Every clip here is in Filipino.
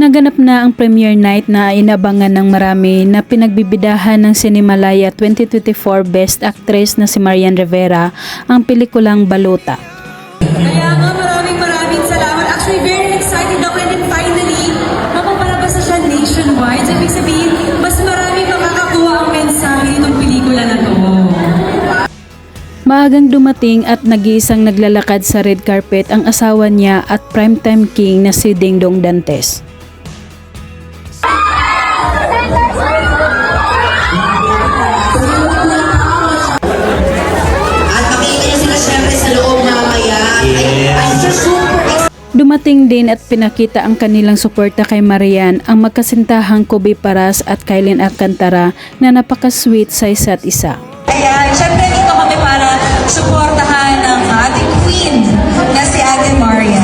Naganap na ang premiere night na inabangan ng marami na pinagbibidahan ng Cinemalaya 2024 Best Actress na si Marian Rivera ang pelikulang Baluta. Kaya nga Maagang dumating at nag-iisang naglalakad sa red carpet ang asawa niya at primetime king na si Dingdong Dantes. At makikita niyo sila syempre sa loob mamaya. Ay, I'm just super excited. Dumating din at pinakita ang kanilang suporta kay Marian ang magkasintahang Kobe Paras at Kylie Alcantara na napaka-sweet sa isa't isa. Ayan, syempre suportahan ang ating queen na si Ate Maria.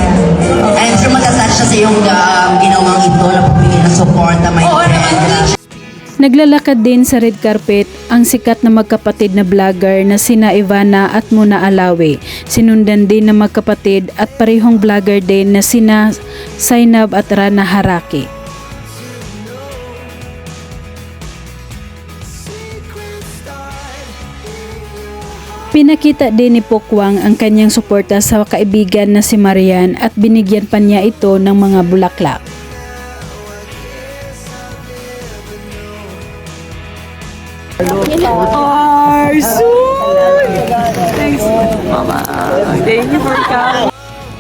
I'm sure magkasal siya sa iyong um, ginawang ito na pagbigay ng support na may Oo naman, friend. Naglalakad din sa red carpet ang sikat na magkapatid na vlogger na sina Ivana at Muna Alawi. Sinundan din ng magkapatid at parehong vlogger din na sina Zainab at Rana Haraki. Pinakita din ni Pokwang ang kanyang suporta sa kaibigan na si Marian at binigyan pa niya ito ng mga bulaklak.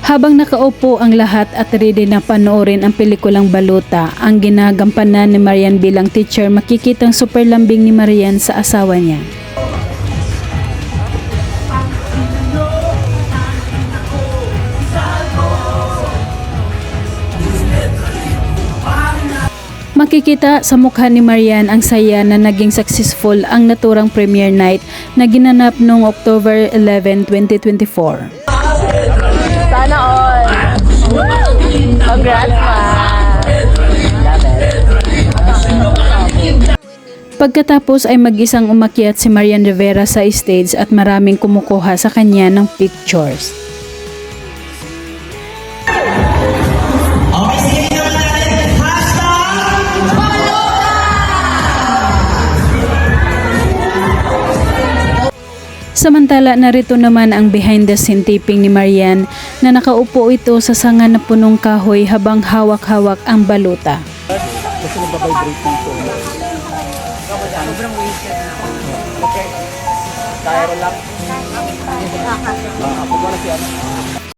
Habang nakaupo ang lahat at ready na panoorin ang pelikulang Baluta, ang ginagampanan ni Marian bilang teacher makikitang super lambing ni Marian sa asawa niya. Makikita sa mukha ni Marian ang saya na naging successful ang naturang premiere night na ginanap noong October 11, 2024. Sana all. Congrats, ma. Pagkatapos ay mag-isang umakyat si Marian Rivera sa stage at maraming kumukuha sa kanya ng pictures. Samantala narito naman ang behind the scene taping ni Marian na nakaupo ito sa sanga na punong kahoy habang hawak-hawak ang baluta. Kaya relax. Ah, ako muna si ano.